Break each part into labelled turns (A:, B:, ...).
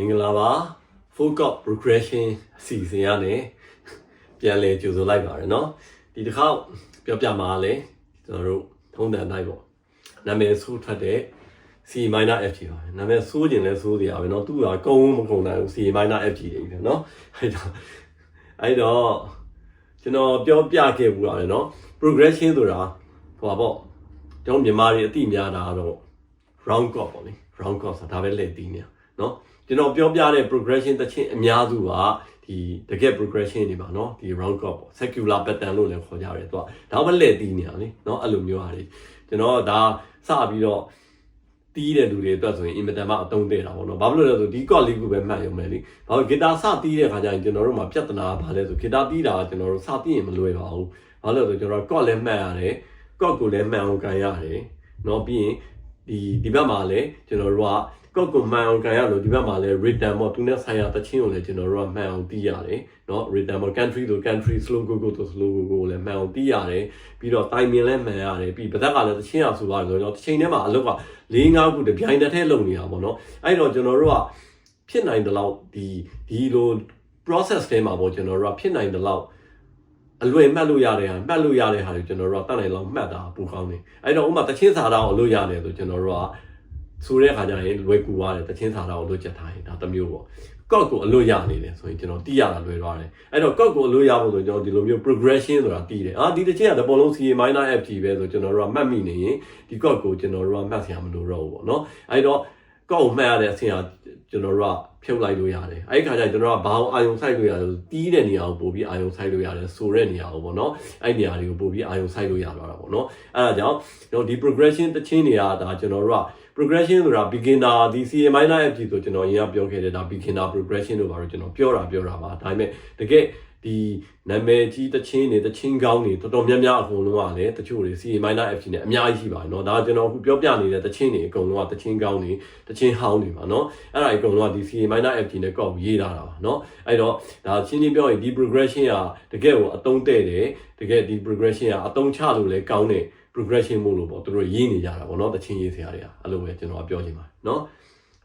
A: င်္ဂလာပါ focus progression အစီအစဉ်ကနေပြန်လည်ကြိုဆိုလိုက်ပါတယ်เนาะဒီတစ်ခေါက်ပြောပြမှာလဲကျွန်တော်တို့ထုံးတန်တိုင်းပေါ့နာမည်ဆိုးထွက်တဲ့ C minor FG ပါပဲနာမည်ဆိုးခြင်းလဲဆိုးစရာပဲเนาะသူကကုန်းမကုန်းနိုင်ဘူး C minor FG တွေပဲเนาะအဲ့တော့အဲ့တော့ကျွန်တော်ပြောပြခဲ့ဘူးရတယ်เนาะ progression ဆိုတာဟိုပါပေါ့ကျွန်တော်မြန်မာတွေအတိများတာကတော့ round cut ပေါ့လေ round cut ဆိုတာဒါပဲလက်တီးနေเนาะ ကျွန်တော်ပြောပြတဲ့ progression တစ်ချင်းအများစုကဒီတကယ် progression တွေပါเนาะဒီ round cut ပေါ့ secular pattern လို့လည်းခေါ်ကြတယ်သူကဒါပဲလက်တီးနေတာလေเนาะအဲ့လိုမျိုးဟာတွေကျွန်တော်ဒါစပြီးတော့တီးတဲ့လူတွေအတွက်ဆိုရင်အင်မတန်မှအသုံးတဲ့တာပေါ့နော်။ဘာဖြစ်လို့လဲဆိုဒီကော့လေးခုပဲမှတ်ရုံပဲလေ။ဘာလို့ဂီတာစတီးတဲ့ခါကျရင်ကျွန်တော်တို့မှာပြဿနာဘာလဲဆိုဂီတာတီးတာကကျွန်တော်တို့စတီးရင်မလွယ်ပါဘူး။ဘာလို့လဲဆိုကျွန်တော်ကော့လည်းမှတ်ရတယ်။ကော့ကိုလည်းမှန်အောင်ကန်ရတယ်။နော်ပြီးရင်ဒီဒီဘက်မှာလည်းကျွန်တော်တို့က ကော့ကိုမှန်အောင်ကန်ရလို့ဒီဘက်မှာလည်း rhythm ပေါ့သူနဲ့ဆိုင်ရာတချင်းကိုလည်းကျွန်တော်တို့ကမှန်အောင်တီးရတယ်။နော် rhythm ပေါ့ country ဆို country slow go go ဆို slow go go ကိုလည်းမှန်အောင်တီးရတယ်။ပြီးတော့ timing လည်းမှန်ရတယ်။ပြီးပသက်ကလည်းတချင်းအောင်ဆိုပါတယ်ဆိုတော့တစ်ချိန်ထဲမှာအလုပ်က၄၅ခုတပြိုင်တည်းထဲလုပ်နေတာပေါ့နော်အဲ့တော့ကျွန်တော်တို့ကဖြစ်နိုင်တဲ့လောက်ဒီဒီလို process ထဲမှာပေါ့ကျွန်တော်တို့ကဖြစ်နိုင်တဲ့လောက်အလွယ်မှတ်လို့ရတဲ့ဟာမှတ်လို့ရတဲ့ဟာတွေကျွန်တော်တို့ကတတ်နိုင်လောက်မှတ်တာပူကောင်းတယ်အဲ့တော့ဥမာတချင်းစာသားကိုလို့ရတယ်ဆိုကျွန်တော်တို့က ဆိုတဲ့အခါကျရင်လွယ်ကူသွားတယ်တချင်းစာသားကိုလို့ချက်ထားရင်ဒါတစ်မျိုးပေါ့ကော့ကိုအလို့ရနေတယ်ဆိုရင်ကျွန်တော်တီးရတာလွယ်သွားတယ်အဲ့တော့ကော့ကိုအလို့ရဖို့ဆိုကျွန်တော်ဒီလိုမျိုး progression ဆိုတာတီးတယ်အာဒီတစ်ချင်းကတပေါ်လုံး CA minor FG ပဲဆိုကျွန်တော်တို့ကမှတ်မိနေရင်ဒီကော့ကိုကျွန်တော်တို့ကမှတ်စရာမလိုတော့ဘူးပေါ့နော်အဲ့တော့ကော့ကိုမှတ်ရတဲ့အဆင့်ကကျွန်တော်တို့ကဖြုတ်လိုက်လို့ရတယ်အဲ့ဒီခါကျကျွန်တော်ကဘာအောင်အာယုံဆိုင်လို့ရတယ်ဆိုတီးတဲ့နေရာကိုပို့ပြီးအာယုံဆိုင်လို့ရတယ်ဆိုတဲ့နေရာကိုပေါ့နော်အဲ့ဒီနေရာတွေကိုပို့ပြီးအာယုံဆိုင်လို့ရတော့တာပေါ့နော်အဲ့ဒါကြောင့်ကျွန်တော်ဒီ progression တစ်ချင်းတွေကဒါကျွန်တော်တို့က progression ဆိုတာ beginner ဒီ CA minor FG ဆိုကျွန်တော်အရင်ကပြောခဲ့တဲ့ဒါ beginner progression လို့ပါတော့ကျွန်တော်ပြောတာပြောတာပါဒါပေမဲ့တကယ်ဒီနာမည်ကြီးတချင်းတွေတချင်းကောင်းတွေတော်တော်များများအကုန်လုံးကလည်းတချို့တွေ CA minor FG နဲ့အများကြီးရှိပါတယ်เนาะဒါကျွန်တော်အခုပြောပြနေတဲ့တချင်းတွေအကုန်လုံးကတချင်းကောင်းတွေတချင်းဟောင်းတွေပါเนาะအဲ့ဒါအကုန်လုံးကဒီ CA minor FG နဲ့ကောက်ရေးထားတာပါเนาะအဲ့တော့ဒါချင်းချင်းပြောရင်ဒီ progression ကတကယ်ကိုအတုံးတဲ့တယ်တကယ်ဒီ progression ကအတုံးချလို့လည်းကောင်းတယ် progression မို့လို့ပေါ့သူတို့ရေးနေကြတာပေါ့နော်တချင်းရေးဆရာတွေကအဲ့လိုပဲကျွန်တော်ပြောချင်ပါတယ်နော်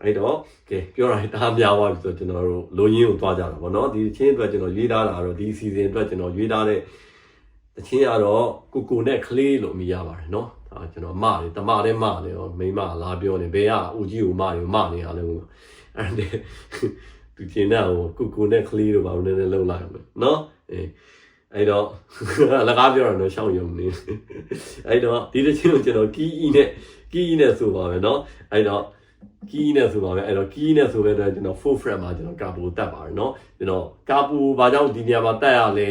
A: အဲ့တော့ကဲပြောတာတားများသွားပြီဆိုတော့ကျွန်တော်တို့လိုရင်းကိုသွားကြတာပေါ့နော်ဒီချင်းအတွက်ကျွန်တော်ရွေးထားတာတော့ဒီ season အတွက်ကျွန်တော်ရွေးထားတဲ့တချင်းကတော့ကိုကိုနဲ့ကလေးလို့အမည်ရပါတယ်နော်အာကျွန်တော်မတယ်တမတယ်မတယ်ရောမိမလာပြောနေဘယ်ကဦးကြီးကိုမတယ်မနေရလဲဘူးအဲ့ဒါသူချင်းတော့ကိုကိုနဲ့ကလေးတို့ဘာလို့နည်းနည်းလုံးလိုက်အောင်နော်အေး အဲ့တော့လကားပြောရတော့ရှောင်းယုံနေအဲ့တော့ဒီတစ်ချင်းကိုကျွန်တော်ကီးအီနဲ့ကီးအီနဲ့ဆိုပါမယ်เนาะအဲ့တော့ကီးနဲ့ဆိုပါမယ်အဲ့တော့ကီးနဲ့ဆိုတဲ့အတွက်ကျွန်တော် full fret မှာကျွန်တော်ကာပူတက်ပါတယ်เนาะကျွန်တော်ကာပူဘာကြောင့်ဒီနေရာမှာတက်ရလဲ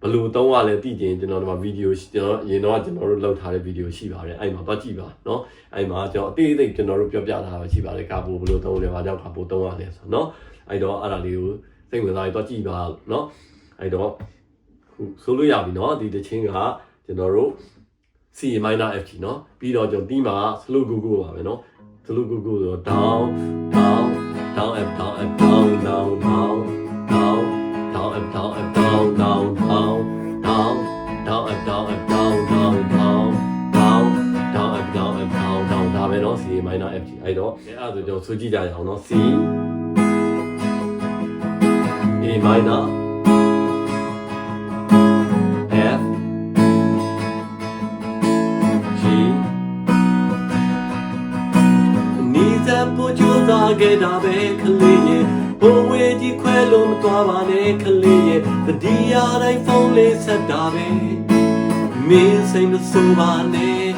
A: ဘယ်လိုသုံးရလဲသိချင်ကျွန်တော်ဒီမှာဗီဒီယိုကျွန်တော်ရင်တော့ကျွန်တော်တို့လောက်ထားတဲ့ဗီဒီယိုရှိပါတယ်အဲ့မှာတော့ကြည့်ပါเนาะအဲ့မှာကျွန်တော်အသေးသေးကျွန်တော်တို့ပြောပြထားတာရှိပါတယ်ကာပူဘယ်လိုသုံးလဲဘာကြောင့်ကာပူသုံးရလဲဆိုတော့เนาะအဲ့တော့အဲ့ဒါလေးကိုစိတ်ဝင်စားရင်တော့ကြည့်ပါเนาะအဲ့တော့ခု ဆိုလို့ရပြီเนาะဒီတစ်ချင်းကကျွန်တော်တို့ C minor FG เนาะပြီးတော့ကျွန်တော်ဒီမှာ slow go go ပါပဲเนาะ slow go go ဆိုတော့ down down down up down up down down down down down up down up down down down down down up down up down down down down down up down up down down ဒါပဲเนาะ C minor FG အဲ့တော့အဲ့ဒါဆိုကျွန်တော်ဆိုကြည့်ကြရအောင်เนาะ C A minor ခဲ့တာပဲကလေးရဲ့ဘိုးဝေးကြီးခွဲလို့မသွားပါနဲ့ကလေးရဲ့တတိယတိုင်းဖုန်းလေးဆက်တာပဲမင်းစိတ်မဆိုးပါနဲ့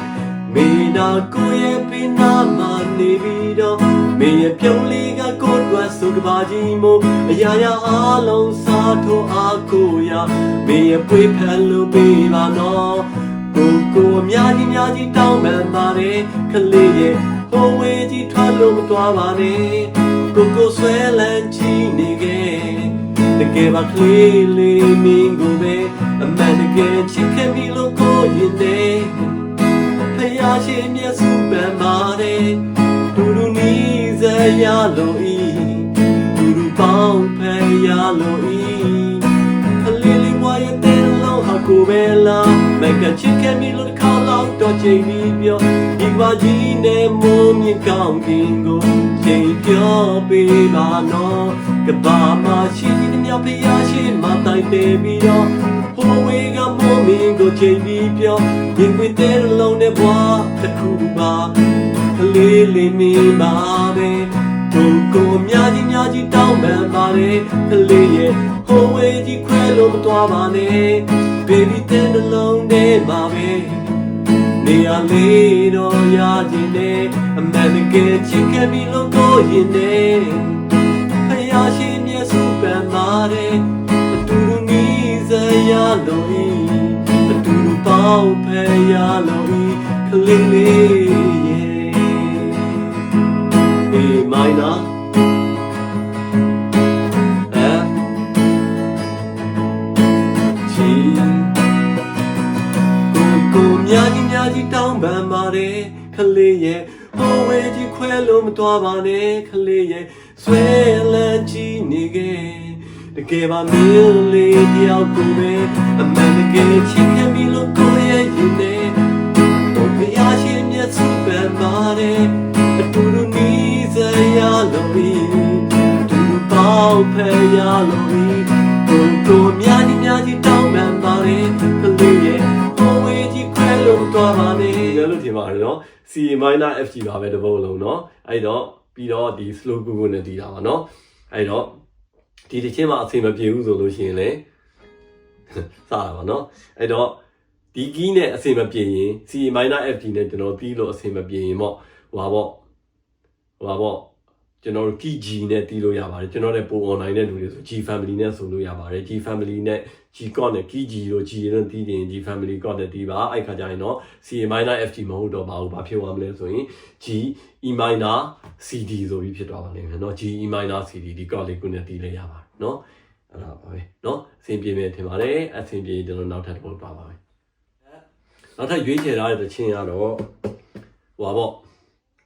A: မင်းနာကိုရဲ့ပင်နာမနေပြီးတော့မင်းရဲ့ပြုံးလေးကကိုယ်တွက်စုကဘာကြီးမို့အရာရာအလုံးစားထိုးအားကိုရမင်းရဲ့ပွေဖက်လို့ပေးပါနော်ကိုကိုအများကြီးများကြီးတောင်းပန်ပါတယ်ကလေးရဲ့ ဟိုဝေးကြီးထွက်လို့မသွားပါနဲ့ကိုကိုဆွဲလန်းချီနေခဲ့တကယ်ပါကလေးလေးမင်းကိုပဲအမှန်တကယ်ချစ်ခဲ့ပြီလို့ကိုရင်တဲ့ဖယားရှင်မျက်စုပန်ပါတယ်ဒူဒူနီးစရာလို့ဤဒူဒူပေါင်းဖယားလို့ဤအလေးလေးဝါရဲ့တဲ့လုံးဟာကိုပဲလားမကချစ်ခဲ့ပြီလို့တစ်ခါလောက်တော့ချိန်ပြီးပြောဒီ ပါကြီးနဲ့မုံမြင့်ကောင်းကင်ကိုချိန်ပြောပေးပါနော်ကဘာမှာရှိသည်များဖျားရှိမှတိုင်တယ်ပြီးတော့ဟိုဝေးကမုံမြင့်ကိုချိန်ပြီးပြောရင်ခွေတဲ့လုံးနဲ့ဘွားတစ်ခုပါကလေးလေးမင်းပါပဲကိုကိုများကြီးများကြီးတောင်းပန်ပါတယ်ကလေးရဲ့ဟိုဝေးကြီးခွဲလို့မသွားပါနဲ့ baby တဲ့လုံးနဲ့ပါပဲ နေရာလေးတော့ရခြင်းနဲ့အမှန်တကယ်ချစ်ခဲ့ပြီလို့ကိုရင်နဲ့ဖယားရှင်မျက်စုပန်ပါတယ်အတူတူနီးစရာလို့ဤအတူတူပေါင်းဖယားလို့ဤကလေးလေးရဲ့အေးမိုင်း ပန်ပါတယ်ခလေးရဲ့ဟိုဝေးကြီးခွဲလို့မသွားပါနဲ့ခလေးရဲ့ဆွဲလန်းချီနေခဲ့တကယ်ပါမင်းလေးတယောက်ကိုပဲအမှန်တကယ်ချစ်ခင်ပြီလို့ကိုရဲ့ရင်နဲ့တော့ဖျားရှင်မျက်စုပန်ပါတယ်အတူတူနီးစရာလို့အတူတူပေါင်းဖယ်ရလို့ C minor FG ပါပဲတစ်ပုတ်လုံးเนาะအဲ့တော့ပြီးတော့ဒီ slow google နဲ့တီးတာပါเนาะအဲ့တော့ဒီတစ်ချင်းမှာအဆင်မပြေဘူးဆိုလို့ရှိရင်လေစတာပါเนาะအဲ့တော့ဒီ key နဲ့အဆင်မပြေရင် C minor FG နဲ့ကျွန်တော်တီးလို့အဆင်မပြေရင်ပေါ့ဟိုပါပေါ့ဟိုပါပေါ့ ကျွန်တော်တို့ key G နဲ့တီးလို့ရပါတယ်ကျွန်တော်လည်းပို online နဲ့လူတွေဆို G family နဲ့ဆိုလို့ရပါတယ် G family နဲ့ G code နဲ့ key G တို့ G တို့တီးရင် G family code နဲ့တီးပါအဲ့ခါကျရင်တော့ C minor FG မဟုတ်တော့ပါဘူးဘာဖြစ်သွားမလဲဆိုရင် G E minor CD ဆိုပြီးဖြစ်သွားပါလိမ့်မယ်เนาะ G E minor CD ဒီ code လေးကိုနဲ့တီးလို့ရပါတယ်เนาะအဲ့ဒါပါပဲเนาะအဆင်ပြေမယ်ထင်ပါတယ်အဆင်ပြေရင်ကျွန်တော်နောက်ထပ်တစ်ပုတ်ပါပါမယ်နောက်ထပ်ရွေးချယ်ထားတဲ့တခြင်းကတော့ဟိုပါပေါ့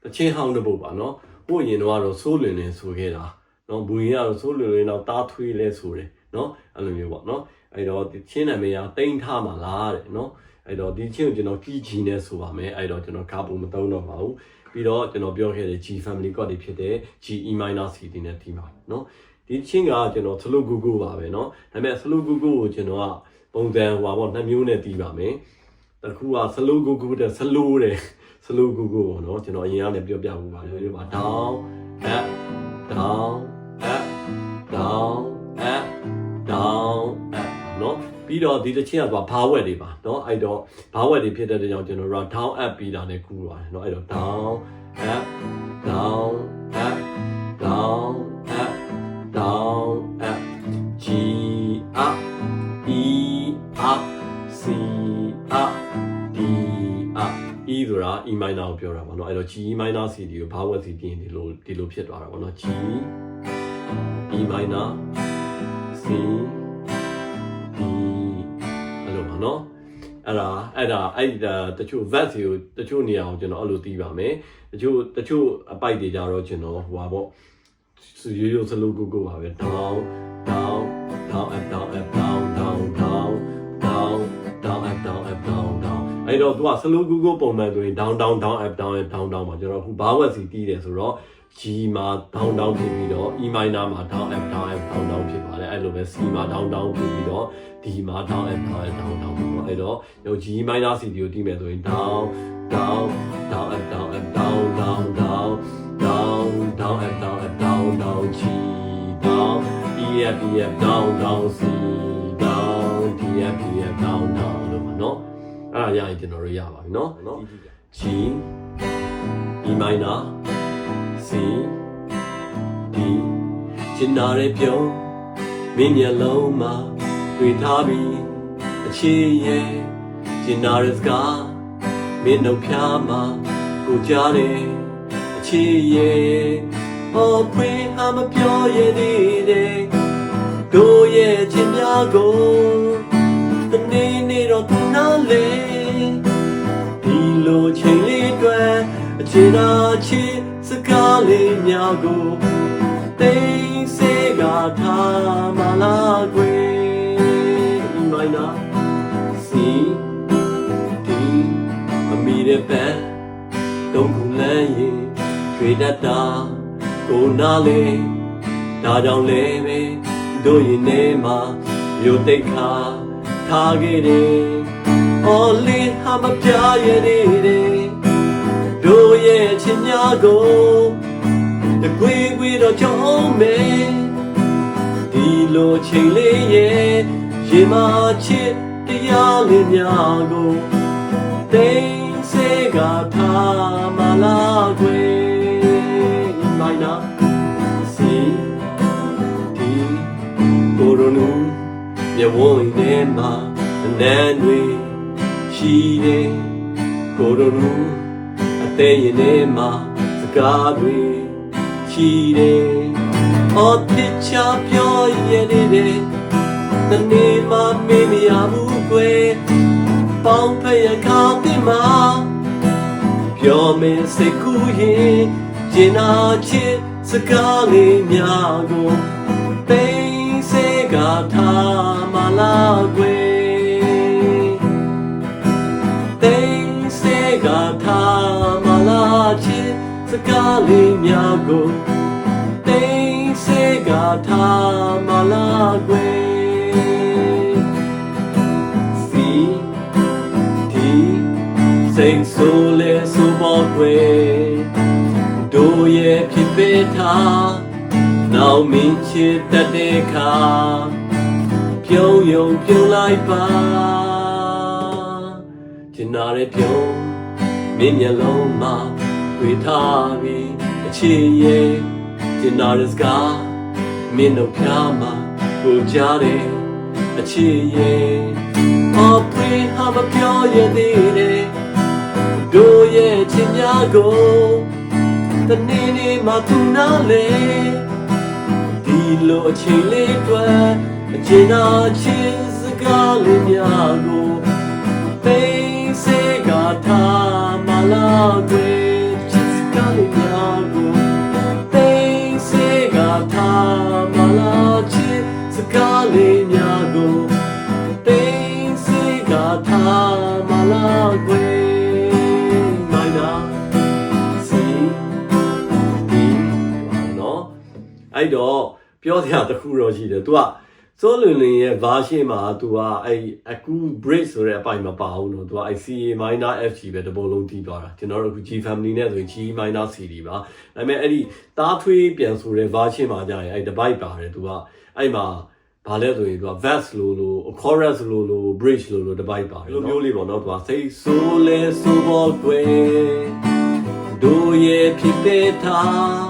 A: တခြင်းဟောင်းတစ်ပုတ်ပါเนาะ ဟိုရင်တော့ဆိုးလွင်နေဆိုခဲ့တာเนาะဘူရင်ကတော့ဆိုးလွင်လွင်တော့တားထွေးလဲဆိုတယ်เนาะအဲ့လိုမျိုးပေါ့เนาะအဲ့တော့ဒီချင်းနာမည်ကတိန်ထားမှာလားတဲ့เนาะအဲ့တော့ဒီချင်းကိုကျွန်တော် key G နဲ့ဆိုပါမယ်အဲ့တော့ကျွန်တော်ကာပုံမသုံးတော့ပါဘူးပြီးတော့ကျွန်တော်ပြောခဲ့တဲ့ G family code တွေဖြစ်တဲ့ G E minor CD နဲ့တီးပါเนาะဒီချင်းကကျွန်တော် slow google ပါပဲเนาะဒါပေမဲ့ slow google ကိုကျွန်တော်ကပုံစံဟိုပါပေါ့နှစ်မျိုးနဲ့တီးပါမယ် တစ်ခုကစလိုကိုကိုတဲ့စလိုတယ်စလိုကိုကိုပေါ့နော်ကျွန်တော်အရင်ကလည်းပြောပြမှုပါတယ်ဒီမှာ down up down up down up down up နော်ပြီးတော့ဒီတစ်ချင်းကဘာဝက်တွေပါနော်အဲ့တော့ဘာဝက်တွေဖြစ်တဲ့ကြောင့်ကျွန်တော် down up ပြီးတာနဲ့ကူပါတယ်နော်အဲ့တော့ down up down up down up down ဆိုတာ E minor ကိုပြောတာပေါ့နော်အဲ့တော့ G E minor CD ကို vowel C ပြင်ဒီလိုဒီလိုဖြစ်သွားတာပေါ့နော် G E minor C D အဲ့လိုပါနော်အဲ့ဒါအဲ့ဒါအဲ့ဒါတချို့ verse တွေကိုတချို့နေရာကိုကျွန်တော်အဲ့လိုတီးပါမယ်တချို့တချို့အပိုက်တွေကြတော့ကျွန်တော်ဟိုပါပေါ့ရိုးရိုးစလုံးကိုကိုပါပဲ down down down up down up down down down down down up down up down အဲ့တော့သူက slow google ပုံမှန်ဆိုရင် down down down up down up down down မှာကျွန်တော်ဟိုဘာဝက်စီတီးတယ်ဆိုတော့ G မှာ down down ဖြစ်ပြီးတော့ E minor မှာ down up down up down down ဖြစ်ပါတယ်အဲ့လိုပဲ C မှာ down down ဖြစ်ပြီးတော့ D မှာ down up down up down down ဖြစ်ပေါ့အဲ့တော့ဟို G minor C D ကိုတီးမယ်ဆိုရင် down down down up down up down down down down down up down up down down G down E F E F down down C down D F E F down down လို့ပါနော် အဲ့ဒါရရင်ကျွန်တော်တို့ရပါပြီနော်နော် G E minor C D ကျင်နာရဲ့ပြုံးမင်းမျက်လုံးမှာတွေ့ထားပြီးအချစ်ရဲ့ကျင်နာရဲ့စကားမင်းနှုတ်ဖျားမှာကိုကြားတယ်အချစ်ရဲ့ဟောဖွင့်ဟာမပြောရသေးတယ်ကိုရဲ့ချင်များကိုတနေ့နေ့ တော့သူနာလေဒီလိုချိန်လေးတွေ့အခြေနာချစ်စကားလေးများကိုသိစေကထားမလားကွယ်ဒီမိုင်းနာစီဒီအမီရဲ့ပန်တွေ့တတ်တာကိုနာလေဒါကြောင့်လေပဲတို့ရင်ထဲမှာမြို့တိတ်ခါထားခဲ့တယ် အော်လီဟာမပြရတဲ့တို့ရဲ့ချစ်များကိုတကွေကွေတော့ချုံမဲဒီလိုချိန်လေးရဲ့ရေမချစ်တရားလေးများကိုသိစေကထားမလားကွယ်မိုင်းနာစီဒီကိုရိုနူမြဝုန်းနေမှာအနန်းတွေ ရှိတယ်ကိုရိုနူအသေးရင်ထဲမှာစကားတွေရှိတယ်အော်တစ်ချပြောရတဲ့တနေ့မှမင်းမရဘူးကွယ်ပေါင်းဖက်ရခါတင်မှာပြောမင်းစိတ်ကူးရင်ကျင်နာချစ်စကားလေးများကိုသိစေကထားမလားကွယ် ချစ်စကားလေးများကိုသိစေကထားမလားကွယ်စီဒီစိတ်ဆိုးလဲဆိုပေါ်ကွယ်တို့ရဲ့ဖြစ်ပေထားနောက်မင်းချစ်တတ်တဲ့ခါပြုံးယုံပြုံးလိုက်ပါကျင်နာရဲ့ပြုံးမင်းမျက်လုံးမှာ တွေ့ထားပြီးအချစ်ရဲ့ကျင်နာရဲ့စကားမင်းတို့ဖြားမှာကိုကြားတယ်အချစ်ရဲ့အပရိဟာမပြောရသေးတယ်တို့ရဲ့ချစ်များကိုတနေ့နေ့မှသူနာလေဒီလိုအချိန်လေးအတွက်အချိန်သာချစ်စကားလေးများကိုသိစေကထားမ အဲ့တော့ပြောစရာတစ်ခုတော့ရှိတယ် तू က စိုးလွင်လင်ရဲ့ version မှာ तू ကအဲ့အခု break ဆိုတဲ့အပိုင်းမပါဘူးနော် तू ကအဲ့ CA minor FG ပဲတစ်ပုံလုံးတီးသွားတာကျွန်တော်တို့အခု G family နဲ့ဆိုရင် G minor CD ပါဒါပေမဲ့အဲ့ဒီတားထွေးပြန်ဆိုတဲ့ version မှာကြာရင်အဲ့ divide ပါတယ် तू ကအဲ့မှာဘာလဲဆိုရင်သူက verse လို့လို့ chorus လို့လို့ bridge လို့လို့ divide ပါတယ်လိုမျိုးလေးပေါ့နော်သူကစိတ်ဆိုးလဲဆိုပေါ်ကွယ်တို့ရဲ့ဖြစ်ပေထား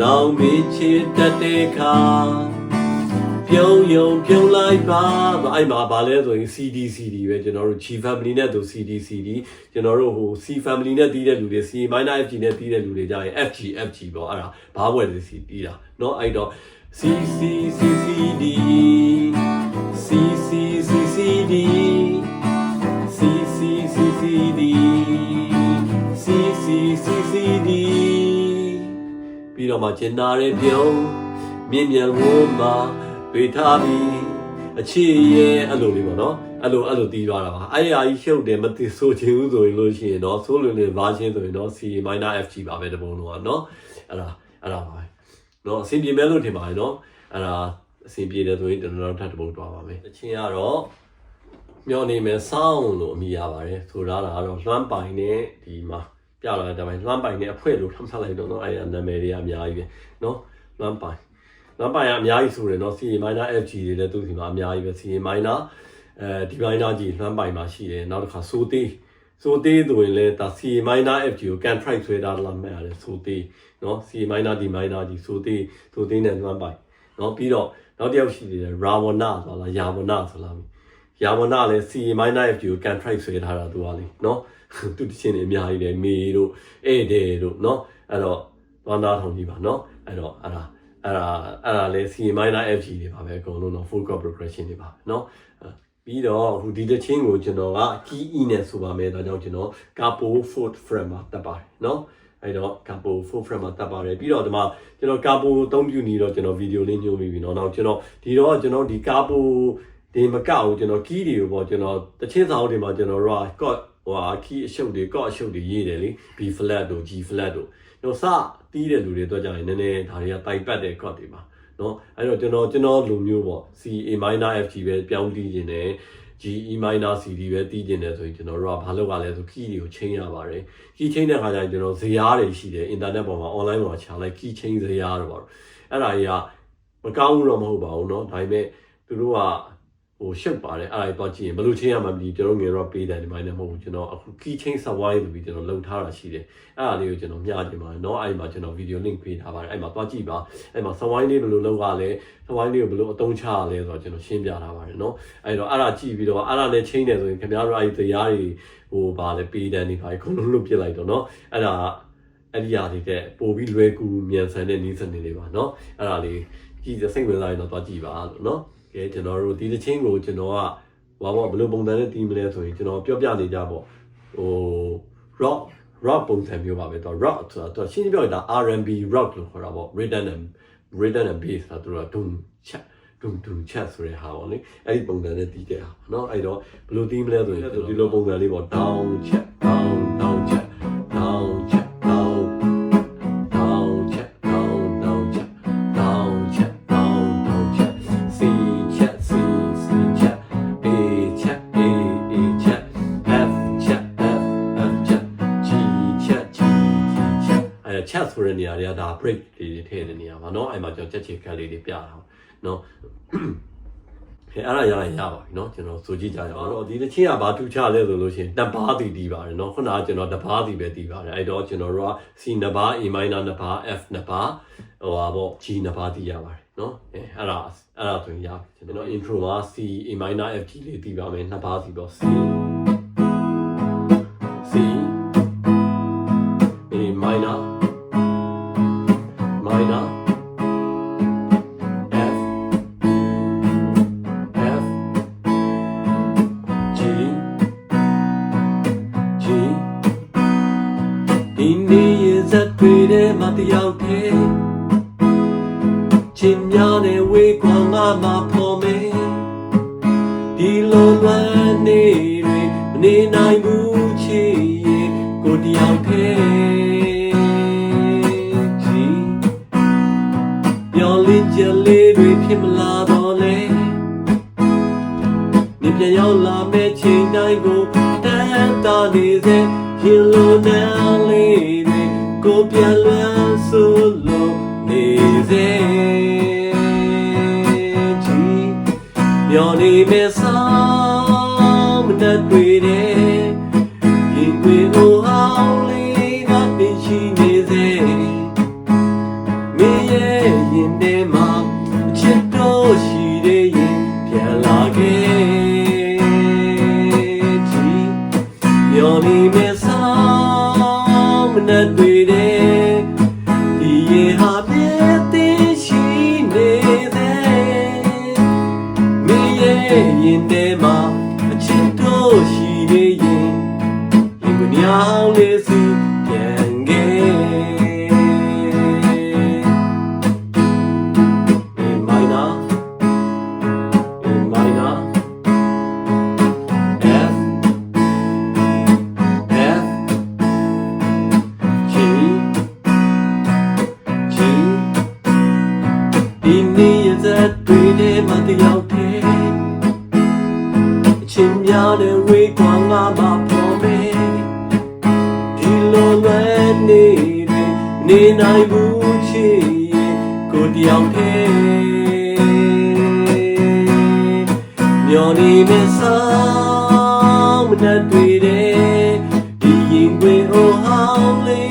A: နောင်မင်းချစ်တတ်တဲ့ခါ ပြုံးယုံပြုံးလိုက်ပါအဲ့မှာဘာလဲဆိုရင် CD CD ပဲကျွန်တော်တို့ G family နဲ့သူ CD CD ကျွန်တော်တို့ဟို C family နဲ့တီးတဲ့လူတွေ C minor FG နဲ့တီးတဲ့လူတွေကြရင် FG FG ပေါ့အဲ့ဒါဘားဘွယ်စီတီးတာเนาะအဲ့တော့ C C C C D C C C C D C C C C D C C C C D ပြီးတော့မှကျင်နာရဲ့ပြုံးမြင့်မြတ်ဝန်းမှာ တွေ့ထားပြီးအချစ်ရဲ့အဲ့လိုလေးပေါ့နော်အဲ့လိုအဲ့လိုတီးသွားတာပါအဲ့အရာကြီးရှုပ်တယ်မသိဆိုချင်ဘူးဆိုရင်လို့ရှိရင်တော့ဆိုးလွင်လွင်ဘာချင်းဆိုရင်တော့ C minor FG ပါပဲတပုံလုံးကနော်အဲ့ဒါအဲ့ဒါပါပဲနော်အဆင်ပြေမဲ့လို့ထင်ပါတယ်နော်အဲ့ဒါအဆင်ပြေတယ်ဆိုရင်ကျွန်တော်တို့ထပ်တပုံတွားပါမယ်အချင်းကတော့မျောနေမယ်စောင်းလို့အမိရပါတယ်ဆိုတော့ဒါကတော့လွှမ်းပိုင်နဲ့ဒီမှာပြလာတဲ့အတိုင်းလွှမ်းပိုင်နဲ့အဖွဲလို့ထပ်ဆက်လိုက်တော့နော်အဲ့ဒါနာမည်တွေကအများကြီးပဲနော်လွှမ်းပိုင် လွှမ်းပိုင်ကအများကြီးဆိုတယ်နော် C minor FG တွေလည်းသူ့စီမှာအများကြီးပဲ C minor အဲဒီ minor ကြီးလွှမ်းပိုင်မှာရှိတယ်နောက်တစ်ခါဆိုသေးဆိုသေးဆိုရင်လည်းဒါ C minor FG ကို contract ဆွဲထားလာမှတ်ရတယ်ဆိုသေးနော် C minor D minor ကြီးဆိုသေးဆိုသေးနဲ့လွှမ်းပိုင်နော်ပြီးတော့နောက်တစ်ယောက်ရှိသေးတယ် Ravana ဆိုတာလား Yavana ဆိုလားယာဝနာလည်း C minor F ကို contract ဆွဲထားတာသူကလေနော်သူတချင်းနေအများကြီးတယ်မေတို့ဧည့်တယ်တို့နော်အဲ့တော့ဘာနာထောင်ကြီးပါနော်အဲ့တော့အဲ့ဒါ အဲ့ဒါအဲ့ဒါလည်း C minor F တွေပါပဲအကုန်လုံးတော့ full chord progression တွေပါပဲနော်ပြီးတော့ဟိုဒီတချင်းကိုကျွန်တော်က key E နဲ့ဆိုပါမယ်ဒါကြောင့်ကျွန်တော် capo fourth frame မှာတက်ပါတယ်နော်အဲ့တော့ capo full frame မှာတက်ပါတယ်ပြီးတော့ဒီမှာကျွန်တော် capo အသုံးပြုနေတော့ကျွန်တော်ဗီဒီယိုလေးညှို့မိပြီเนาะနောက်ကျွန်တော်ဒီတော့ကျွန်တော်ဒီ capo ဒီမကောက်ဘူးကျွန်တော် key တွေကိုပေါ့ကျွန်တော်တချင်းစာအုပ်တွေမှာကျွန်တော်တို့က chord ဟိုဟာ key အရှုပ်တွေ chord အရှုပ်တွေရေးတယ်လေ B flat တို့ G flat တို့ ကျွ န်တော်စတီးတဲ့လူတွေတော့ကြာရင်နည်းနည်းဒါတွေကတိုင်ပတ်တဲ့ chord တွေပါเนาะအဲ့တော့ကျွန်တော်ကျွန်တော်လူမျိုးပေါ့ C A minor F G ပဲပြောင်းတီးခြင်းနဲ့ G E minor C D ပဲတီးခြင်းနဲ့ဆိုရင်ကျွန်တော်တို့ကဘာလုပ်ရလဲဆို key တွေကိုချိန်ရပါတယ် key ချိန်တဲ့ခါကျရင်ကျွန်တော်ဇယားတွေရှိတယ် internet ပေါ်မှာ online ပေါ်မှာခြာလိုက် key ချိန်ဇယားတွေပါအဲ့ဒါကြီးကမကောင်းဘူးတော့မဟုတ်ပါဘူးเนาะဒါပေမဲ့သူတို့က ဟိုရှုပ်ပါတယ်အဲ့ဒါကြီးတော့ကြည့်ရင်ဘယ်လိုချင်းရမှမသိကျွန်တော်ငယ်တော့ပေးတယ်ဒီမိုင်းနဲ့မဟုတ်ဘူးကျွန်တော်အခု key chain survive လို့ပြီးကျွန်တော်လုံထားတာရှိတယ်အဲ့ဒါလေးကိုကျွန်တော်မျှချင်ပါတယ်เนาะအဲ့ဒီမှာကျွန်တော် video link ပေးထားပါတယ်အဲ့မှာသွားကြည့်ပါအဲ့မှာ survive လေးဘယ်လိုလုပ်ရလဲ survive လေးကိုဘယ်လိုအသုံးချရလဲဆိုတော့ကျွန်တော်ရှင်းပြထားပါတယ်เนาะအဲ့တော့အဲ့ဒါကြည့်ပြီးတော့အဲ့ဒါနဲ့ chain တယ်ဆိုရင်ခင်ဗျားတို့အဲ့ဒီတရားတွေဟိုဗာလဲပေးတယ်နေပါအကုန်လုံးလွတ်ပြစ်လိုက်တော့เนาะအဲ့ဒါအဲ့ဒီအရာတွေတဲ့ပို့ပြီးလွယ်ကူမြန်ဆန်တဲ့နည်းစနစ်လေးပါเนาะအဲ့ဒါလေးကြည့်စိတ်ဝင်စားရင်တော့သွားကြည့်ပါလို့เนาะ ကဲကျွန်တော်တို့ဒီတစ်ချင်းကိုကျွန်တော်ကဘာပေါ့ဘယ်လိုပုံစံနဲ့တီးမလဲဆိုရင်ကျွန်တော်ပြောပြနေကြပေါ့ဟို rock rock ပုံစံမျိုးပါပဲတော့ rock ဆိုတာသူရှင်းပြပြောရင်ဒါ R&B rock လို့ခေါ်တာပေါ့ rhythm and rhythm and bass ဆိုတာသူကဒုံချက်ဒုံဒုံချက်ဆိုတဲ့ဟာပေါ့လေအဲ့ဒီပုံစံနဲ့တီးတဲ့ဟာเนาะအဲ့တော့ဘယ်လိုတီးမလဲဆိုရင်ဒီလိုပုံစံလေးပေါ့ down ချက် break လေးတွေထည့်တဲ့နေရာပါเนาะအဲ့မှာကျွန်တော်ချက်ချေခက်လေးတွေပြတာเนาะ ခဲအဲ့ဒါရရင်ရပါပြီเนาะကျွန်တော်ဆိုကြည့်ကြရအောင်တော့ဒီတစ်ချင်းကဘာထူးခြားလဲဆိုလို့ရှိရင်နှစ်ပါးတီးတီးပါတယ်เนาะခုနကကျွန်တော်တစ်ပါးတီးပဲတီးပါတယ်အဲ့တော့ကျွန်တော်တို့က C နှစ်ပါး A minor နှစ်ပါး F နှစ်ပါးဟိုပါပေါ့ G နှစ်ပါးတီးရပါတယ်เนาะအဲအဲ့ဒါအဲ့ဒါဆိုရင်ရပြီကျွန်တော် intro မှာ C A minor F G လေးတီးပါမယ်နှစ်ပါးတီးပေါ့ C C ချိန်တိုင်းကိုတန်တာနေစေရင်လိုနာလေးတွေကိုပြန်လွမ်း ရဲ့ရင်ထဲမှာအချစ်တော်ရှိတဲ့ရင်ရင်မညောင်းလေးစီ မျောနေမဲ့ဆောင်မနဲ့တွေ့တယ်ဒီရင်ခွင်ဟိုဟောင်းလေး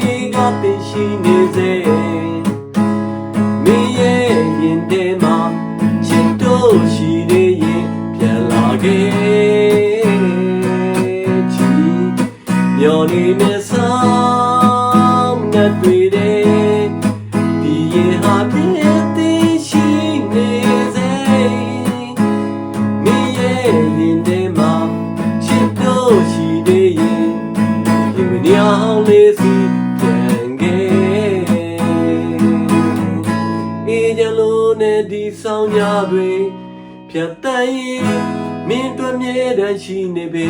A: မင်းတို့မြဲတမ်းရှိနေပေ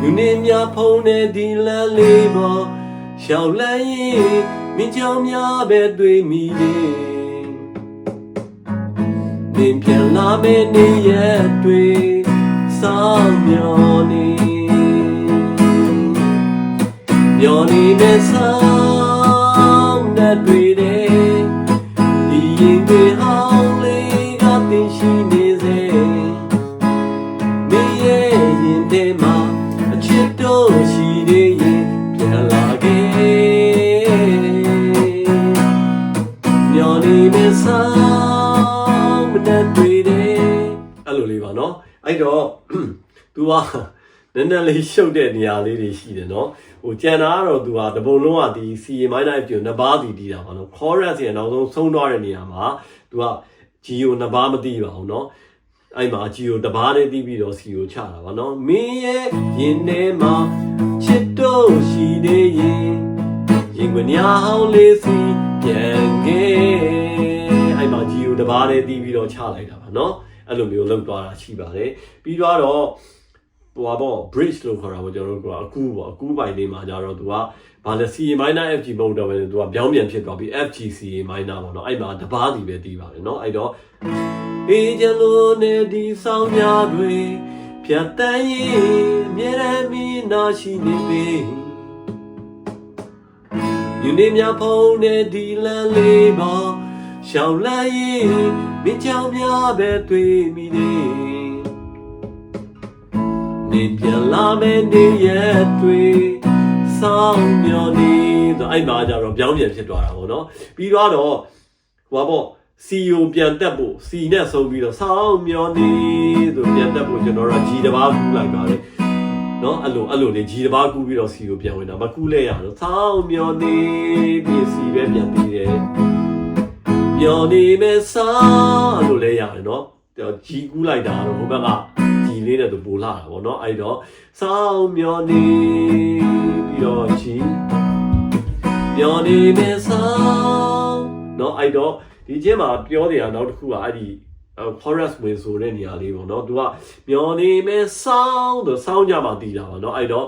A: လူနေများဖုံးတဲ့ဒီလမ်းလေးပေါ်ရှောက်လန်းရင်မင်းကြောင့်များပဲတွေ့မိတယ်မင်းပြန်လာမယ့်နေ့ရက်တွေစောင့်မျှော်နေမျှော်နေတဲ့ဆောင်းတဲ့တွေတဲ့ အဲ့လိုလေးပါနော်အဲ့တော့ तू ကနည်းနည်းလေးရှုပ်တဲ့နေရာလေးတွေရှိတယ်နော်ဟိုကြံတာကတော့ तू ကတပုံလုံးကဒီ CA minor F ကိုနှစ်ပါးစီတီးတာပါနော် chorus ရဲ့နောက်ဆုံးဆုံးသွားတဲ့နေရာမှာ तू က G ကိုနှစ်ပါးမတီးပါဘူးနော် အဲ့မှာဂျီကိုတပားလေးတီးပြီးတော့စီကိုချတာပါနော်မင်းရဲ့ရင်ထဲမှာချစ်တော့ရှိသေးရင်ရင်ခွင်ညာဟောင်းလေးစီပြန်ခဲ့အဲ့မှာဂျီကိုတပားလေးတီးပြီးတော့ချလိုက်တာပါနော် အဲ့လိုမျိုးလောက်သွားတာရှိပါတယ်ပြီးတော့တော့ဟိုပါပေါ့ bridge လို့ခေါ်တာပေါ့ကျွန်တော်တို့ကအကူပေါ့အကူပိုင်လေးမှာကြတော့သူကဘာလဲ CA minor FG မဟုတ်တော့ဘဲသူကပြောင်းပြန်ဖြစ်သွားပြီး FG CA minor ပေါ့နော်အဲ့မှာတပားစီပဲတီးပါတယ်နော်အဲ့တော့အေးကြလို့နေဒီဆောင်များတွေဖြတ်တန်းရင်အမြဲတမ်းမီနာရှိနေပေယူနေမြဖုံးနေဒီလမ်းလေးပါရှောင်းလန်းရင် မင်းကြောင့်များပဲတွေ့မိနေနေပြန်လာမယ်နေရက်တွေစောင်းမျောနေတော့အဲ့မှာကြတော့ပြောင်းပြန်ဖြစ်သွားတာပေါ့နော်ပြီးတော့ဟိုပါပေါ့စီယိုပြန်တက်ဖို့စီနဲ့ဆုံးပြီးတော့စောင်းမျောနေဆိုပြန်တက်ဖို့ကျွန်တော်တို့ဂျီတစ်ပါးကူးလိုက်ပါတယ်နော်အဲ့လိုအဲ့လိုနေဂျီတစ်ပါးကူးပြီးတော့စီကိုပြန်ဝင်တာမကူးလဲရတော့စောင်းမျောနေပြီးစီပဲပြန်ပြီးတယ် မျောနေမဲ့ဆောင်းအဲ့လိုလဲရတယ်เนาะ G ကူးလိုက်တာတော့ဟိုဘက်က G လေးနဲ့သူပိုလာတာဗောเนาะအဲ့တော့ဆောင်းမျောနေပြီးတော့ G မျောနေမဲ့ဆောင်းเนาะအဲ့တော့ ဒီချင်းမှာပြောတယ်ကနောက်တစ်ခုကအဲ့ဒီ chorus ဝင်ဆိုတဲ့နေရာလေးပေါ့နော်။ तू ကမျောနေမဲ့ဆောင်းဆိုဆောင်းကြမှာတီးတာပါနော်။အဲ့တော့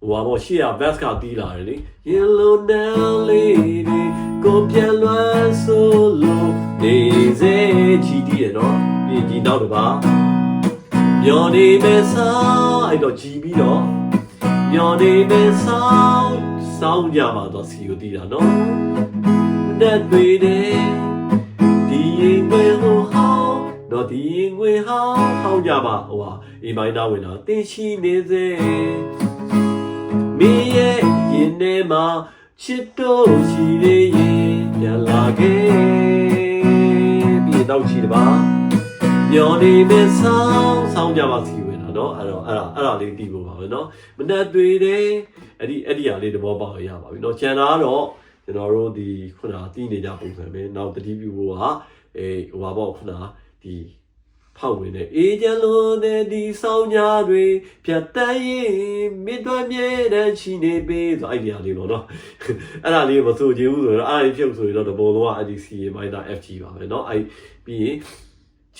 A: ဟိုပါပေါ့ရှေ့က bass ကတီးလာတယ်လေ။ Yellow now lady ကိုပြန်လွှမ်းဆိုလို့နေစေချီတီးရနော်။ပြီးဒီနောက်တစ်ပါမျောနေမဲ့ဆောင်းအဲ့တော့ကြည်ပြီးတော့မျောနေမဲ့ဆောင်းဆောင်းကြမှာတော့စီကိုတီးတာနော်။နဲ့တွေ့တယ်ဒီရင်ငွေဟိုဟောင်းတော့ဒီရင်ငွေဟောင်းဟောင်းကြပါဟိုဟာအေမိုင်းနာဝင်တာတင်ရှိနေစေ မင်းရဲ့ရင်ထဲမှာချစ်တော့ရှိသေးရင်ပြန်လာခဲ့ပြီးတော့ချီတပါမျောနေမဲ့ဆောင်းဆောင်းကြပါစီဝင်တာเนาะအဲ့တော့အဲ့ဒါအဲ့ဒါလေးတီးဖို့ပါပဲเนาะမနှက်တွေတယ်အဲ့ဒီအဲ့ဒီဟာလေးသဘောပေါက်ရပါပြီเนาะကျန်တာကတော့ကျွန်တော်တို့ဒီခုနတီးနေကြပုံစံပဲနောက်တတိပြုဖို့ဟာအေးဟိုပါပေါ့ခုနဒီ ဖောက်ဝင်တဲ့အေးချမ်းလို့တဲ့ဒီဆောင်ညာတွေဖြတ်တန်းရင်မင်းတို့မြဲတမ်းချီနေပေဆိုအဲ့ဒီဟာလေးပေါ့နော်အဲ့ဒါလေးမဆိုချင်ဘူးဆိုတော့အဲ့ဒီဖြုတ်ဆိုရင်တော့တဘောလုံးကအဲ့ဒီ CA minor FG ပါပဲเนาะအဲ့ပြီးရင် G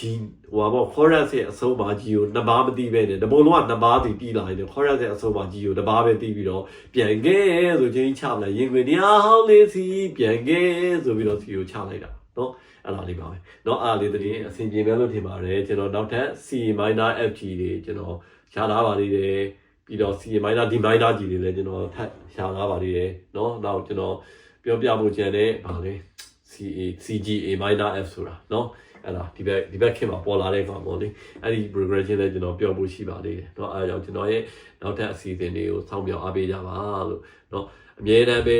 A: ဟိုပါပေါ့ chorus ရဲ့အဆုံးပါ G ကိုနှစ်ပါးမတီးပဲနဲ့တပုံလုံးကနှစ်ပါးတီးပြီးလာတယ် chorus ရဲ့အဆုံးပါ G ကိုတစ်ပါးပဲတီးပြီးတော့ပြန်ခဲ့ဆိုချင်းချပလိုက်ရင်ခွင်တရားဟောင်းလေးစီပြန်ခဲ့ဆိုပြီးတော့ C ကိုချလိုက်တာ เนาะအဲ့ဒါလေးပါပဲเนาะအဲ့ဒါလေးတည်းအဆင်ပြေမယ်လို့ထင်ပါတယ်ကျွန်တော်နောက်ထပ် C minor FG တွေကျွန်တော်ရှားလာပါသေးတယ်ပြီးတော့ C minor D minor G တွေလည်းကျွန်တော်ထပ်ရှားလာပါသေးတယ်เนาะနောက်ကျွန်တော်ပြောပြဖို့ကြံတဲ့ဗာလဲ CA CGA minor F ဆိုတာเนาะအဲ့ဒါဒီဘက်ဒီဘက်ခင်မှာပေါ်လာတဲ့ကောင်ပေါ့လေအဲ့ဒီ progression လည်းကျွန်တော်ပြောဖို့ရှိပါသေးတယ်เนาะအဲဒါကြောင့်ကျွန်တော်ရဲ့နောက်ထပ်အစီအစဉ်တွေကိုစောင့်မျှော်အားပေးကြပါလို့เนาะအမြဲတမ်းပဲ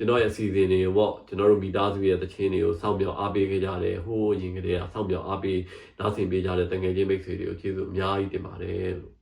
A: ကျွန်တော်ရဲ့အစီအစဉ်တွေကိုပေါ့ကျွန်တော်တို့မိသားစုရဲ့တခြင်းတွေကိုစောင့်မျှော်အားပေးခဲ့ကြတယ်ဟိုးရင်ကလေးကစောင့်မျှော်အားပေးနားဆင်ပေးကြတဲ့တငယ်ချင်းမိတ်ဆွေတွေကိုကျေးဇူးအများကြီးတင်ပါတယ်လို့